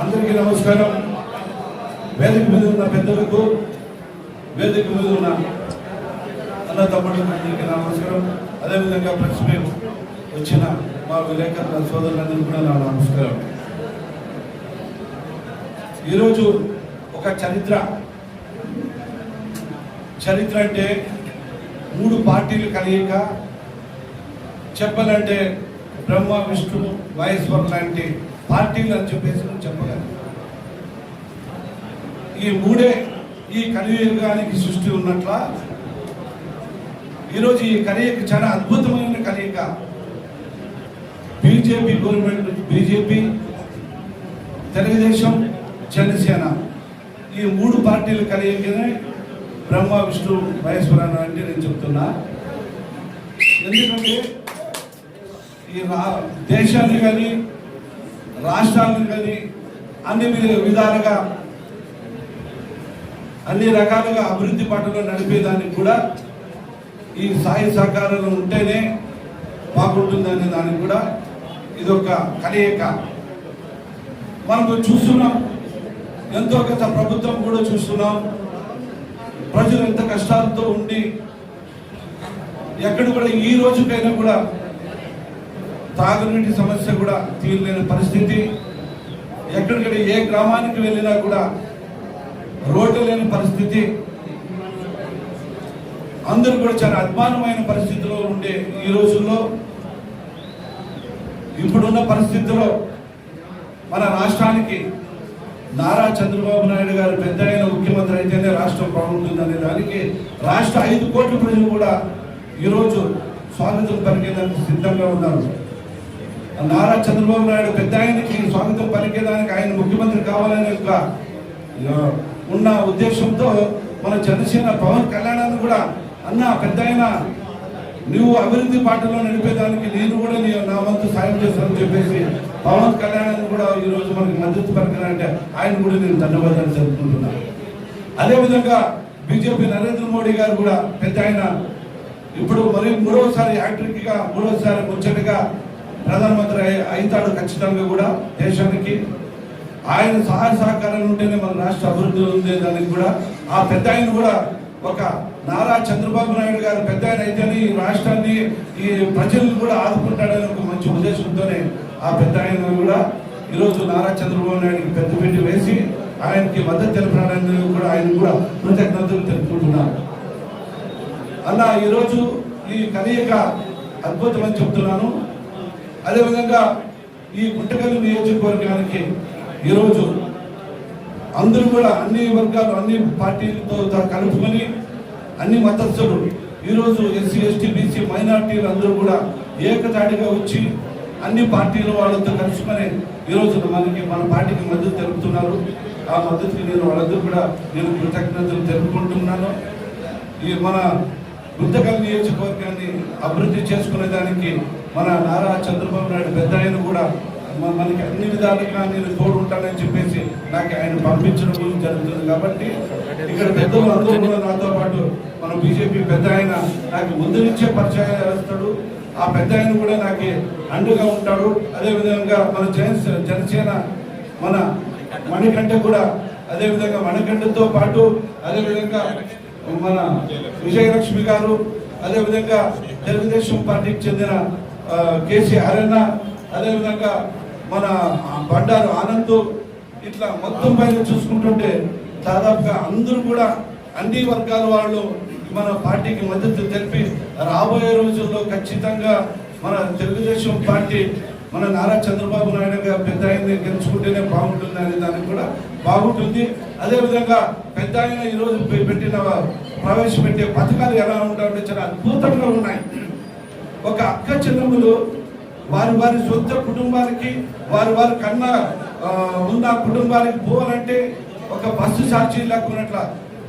అందరికీ నమస్కారం. వేదిక మీద ఉన్న పెద్దలకు వేదిక మీద ఉన్న అన్న తమ్ముడు అందరికీ నమస్కారం. అదేవిధంగా ప్రెస్ మేము వచ్చిన మా విలేకరుల సోదరులందరికీ కూడా నా నమస్కారం. ఈరోజు ఒక చరిత్ర. చరిత్ర అంటే మూడు పార్టీలు కలియక చెప్పాలంటే బ్రహ్మ విష్ణు మహేశ్వర్ లాంటి పార్టీలు అని చెప్పేసి నేను చెప్పగలను ఈ మూడే ఈ కలియుగానికి సృష్టి ఉన్నట్ల ఈరోజు ఈ కలయిక చాలా అద్భుతమైన కలియక BJP government BJP Telugu Desam Janasena. ఈ మూడు పార్టీలు కలియకనే బ్రహ్మ విష్ణు మహేశ్వర అంటే నేను చెప్తున్నా. ఎందుకంటే ఈ దేశాన్ని కానీ రాష్ట్రాలను కానీ అన్ని విధాలుగా అన్ని రకాలుగా అభివృద్ధి పట్టణం నడిపేదానికి కూడా ఈ సాయి సహకారాలు ఉంటేనే బాగుంటుందనే దానికి కూడా ఇదొక కలయిక. మనం చూస్తున్నాం ఎంతో గత ప్రభుత్వం కూడా చూస్తున్నాం. ప్రజలు ఎంత కష్టాలతో ఉండి ఎక్కడ కూడా ఈ రోజుకైనా కూడా తాగునీటి సమస్య కూడా తీరలేని పరిస్థితి. ఎక్కడికక్కడ ఏ గ్రామానికి వెళ్ళినా కూడా రోడ్డు లేని పరిస్థితి. అందరూ కూడా చాలా అద్మానమైన పరిస్థితిలో ఉండే ఈ రోజుల్లో. ఇప్పుడున్న పరిస్థితిలో మన రాష్ట్రానికి నారా చంద్రబాబు నాయుడు గారు పెద్ద అయిన ముఖ్యమంత్రి అయితేనే రాష్ట్రం బాగుంటుందనే దానికి రాష్ట్ర ఐదు కోట్ల ప్రజలు కూడా ఈరోజు స్వాగతం పలికేదానికి సిద్ధంగా ఉన్నారు. నారా చంద్రబాబు నాయుడు పెద్ద ఆయనకి స్వాగతం పలికేదానికి ఆయన ముఖ్యమంత్రి కావాలనే ఒక ఉన్న ఉద్దేశంతో మన జనసేన పవన్ కళ్యాణాన్ని కూడా అన్న పెద్ద ఆయన నువ్వు అభివృద్ధి పాటలో నడిపేదానికి నేను కూడా నీ నా వంతు సాయం చేస్తానని చెప్పేసి పవన్ కళ్యాణాన్ని కూడా ఈరోజు మనకి మద్దతు పలికినంటే ఆయన కూడా నేను ధన్యవాదాలు తెలుపుకుంటున్నాను. అదేవిధంగా బీజేపీ నరేంద్ర మోడీ గారు కూడా పెద్ద ఆయన ఇప్పుడు మరి మూడవసారి యాక్టర్కి మూడోసారి మూడవసారి ముచ్చటగా ప్రధానమంత్రి అయి- అవుతాడు ఖచ్చితంగా కూడా దేశానికి. ఆయన సహాయ సహకారాలు ఉంటేనే మన రాష్ట్ర అభివృద్ధి ఉంది దానికి కూడా. ఆ పెద్ద ఆయన కూడా ఒక నారా చంద్రబాబు నాయుడు గారు పెద్ద ఆయన అయితేనే ఈ రాష్ట్రాన్ని ఈ ప్రజలను కూడా ఆదుకుంటాడని ఒక మంచి ఉద్దేశంతోనే ఆ పెద్ద ఆయన కూడా ఈరోజు నారా చంద్రబాబు నాయుడుకి పెద్ద పెట్టి వేసి ఆయనకి మద్దతు తెలపడానికి కూడా ఆయన కూడా కృతజ్ఞతలు తెలుపుకుంటున్నారు. అలా ఈరోజు ఈ కలయిక అద్భుతమని చెప్తున్నాను. అదేవిధంగా ఈ గుంటకల్లి నియోజకవర్గానికి ఈరోజు అందరూ కూడా అన్ని వర్గాలు అన్ని పార్టీలతో కలుపుకొని అన్ని మతస్థులు ఈరోజు ఎస్సీ ఎస్టీ బీసీ మైనార్టీలు అందరూ కూడా ఏకతాటిగా వచ్చి అన్ని పార్టీల వాళ్ళతో కలుసుకొని ఈరోజు మనకి మన పార్టీకి మద్దతు తెలుపుతున్నారు. ఆ మద్దతుకి నేను వాళ్ళందరూ కూడా నేను కృతజ్ఞతలు తెలుపుకుంటున్నాను. ఈ మన గుంతకల్ నియోజకవర్గాన్ని అభివృద్ధి చేసుకునే దానికి మన నారా చంద్రబాబు నాయుడు పెద్ద ఆయన కూడా మనకి అన్ని విధాలుగా నేను తోడుంటానని చెప్పేసి నాకు ఆయన పంపించడం గురించి జరుగుతుంది. కాబట్టి ఇక్కడ పెద్దలు అందరూ కూడా నాతో పాటు మన బీజేపీ పెద్ద ఆయన నాకు ముందు నుంచే పరిచయం చేస్తాడు. ఆ పెద్ద ఆయన కూడా నాకు అండుగా ఉంటాడు. అదేవిధంగా మన జన జనసేన మన మణికంఠ కూడా అదేవిధంగా మణికంఠతో పాటు అదేవిధంగా మన విజయలక్ష్మి గారు అదేవిధంగా తెలుగుదేశం పార్టీకి చెందిన కేసీఆర్ అన్న అదేవిధంగా మన బండారు ఆనంద్ ఇట్లా మొత్తం పైన చూసుకుంటుంటే దాదాపుగా అందరూ కూడా అన్ని వర్గాల వాళ్ళు మన పార్టీకి మద్దతు తెలిపి రాబోయే రోజుల్లో ఖచ్చితంగా మన తెలుగుదేశం పార్టీ మన నారా చంద్రబాబు నాయుడు గారు పెద్ద ఆయన గెలుచుకుంటేనే బాగుంటుంది అనే దానికి కూడా బాగుంటుంది. అదేవిధంగా పెద్ద ఆయన ఈరోజు పెట్టిన ప్రవేశపెట్టే పథకాలు ఎలా ఉంటాయంటే చాలా అద్భుతంగా ఉన్నాయి. ఒక అక్క చెల్లెములు వారి వారి సొంత కుటుంబానికి వారి వారి కన్నా ఉన్న కుటుంబానికి పోవాలంటే ఒక బస్సు ఛార్జీ లేకున్నట్ల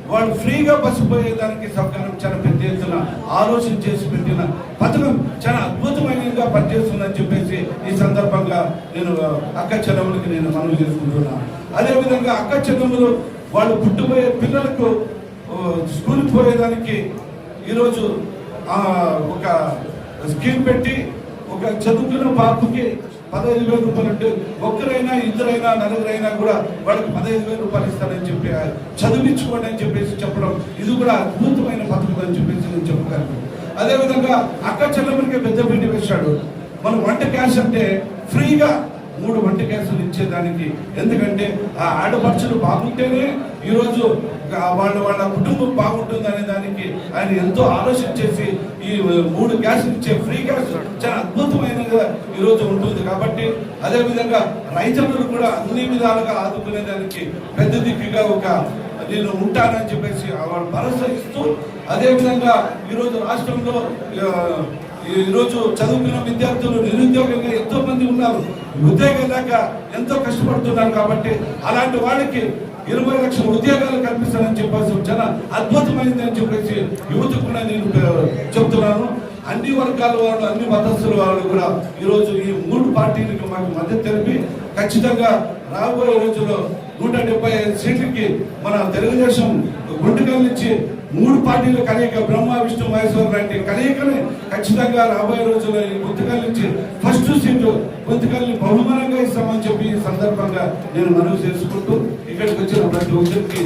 వాళ్ళు ఫ్రీగా బస్సు పోయేదానికి సౌకర్యం చాలా పెద్ద ఎత్తున ఆలోచన చేసి పెట్టిన పథకం చాలా అద్భుతమైనదిగా పనిచేస్తుందని చెప్పేసి ఈ సందర్భంగా నేను అక్క చెల్లెములకి నేను మనవి చేసుకుంటున్నాను అదేవిధంగా అక్క చెల్లెములు వాళ్ళు పుట్టుపోయే పిల్లలకు స్కూల్కి పోయేదానికి ఈరోజు ఒక స్కీమ్ పెట్టి ఒక చదువుకున్న పాపకి పదహైదు వేల రూపాయలు అంటే ఒక్కరైనా ఇద్దరైనా నలుగురైనా కూడా వాళ్ళకి పదహైదు వేల రూపాయలు ఇస్తారని చెప్పి చదివించుకోండి అని చెప్పేసి చెప్పడం ఇది కూడా అద్భుతమైన పథకం అని చెప్పేసి నేను చెప్పగలను అదేవిధంగా అక్క చెల్లెమ్మడికి పెద్ద పెట్టి వేశాడు. మనం వంట క్యాష్ అంటే ఫ్రీగా మూడు వంట గ్యాసులు ఇచ్చేదానికి. ఎందుకంటే ఆ ఆడపడుచులు బాగుంటేనే ఈరోజు వాళ్ళ వాళ్ళ కుటుంబం బాగుంటుంది అనే దానికి ఆయన ఎంతో ఆలోచన చేసి ఈ మూడు గ్యాసులు ఇచ్చే ఫ్రీ గ్యాస్ చాలా అద్భుతమైనదిగా ఈరోజు ఉంటుంది. కాబట్టి అదేవిధంగా రైతులను కూడా అన్ని విధాలుగా ఆదుకునే దానికి పెద్ద దిక్కుగా ఒక నేను ఉంటానని చెప్పేసి వాళ్ళు భరోసా ఇస్తూ అదేవిధంగా ఈరోజు రాష్ట్రంలో ఈరోజు చదువుకున్న విద్యార్థులు నిరుద్యోగంగా ఎంతో మంది ఉన్నారు. ఉద్యోగం లేక ఎంతో కష్టపడుతున్నారు కాబట్టి అలాంటి వాళ్ళకి ఇరవై లక్షల ఉద్యోగాలు కల్పిస్తానని చెప్పేసి చాలా అద్భుతమైంది అని చెప్పేసి యువతకు కూడా నేను చెప్తున్నాను. అన్ని వర్గాల వాళ్ళు అన్ని మతస్థుల వాళ్ళు కూడా ఈరోజు ఈ మూడు పార్టీలకు మాకు మద్దతు తెలిపి ఖచ్చితంగా రాబోయే రోజుల్లో నూట డెబ్బై ఐదు సీట్లకి మన తెలుగుదేశం గుంటకల్ నుంచి మూడు పార్టీల కలయిక బ్రహ్మ విష్ణు మహేశ్వర్ లాంటి కలయికనే ఖచ్చితంగా రాబోయే రోజుల్లో ఈ గుంతకల్ నుంచి ఫస్ట్ సీటు గుంతకల్ని బహుమానంగా ఇస్తామని చెప్పి ఈ సందర్భంగా నేను మనవి చేసుకుంటూ ఇక్కడికి వచ్చిన ప్రతి ఒక్కరికి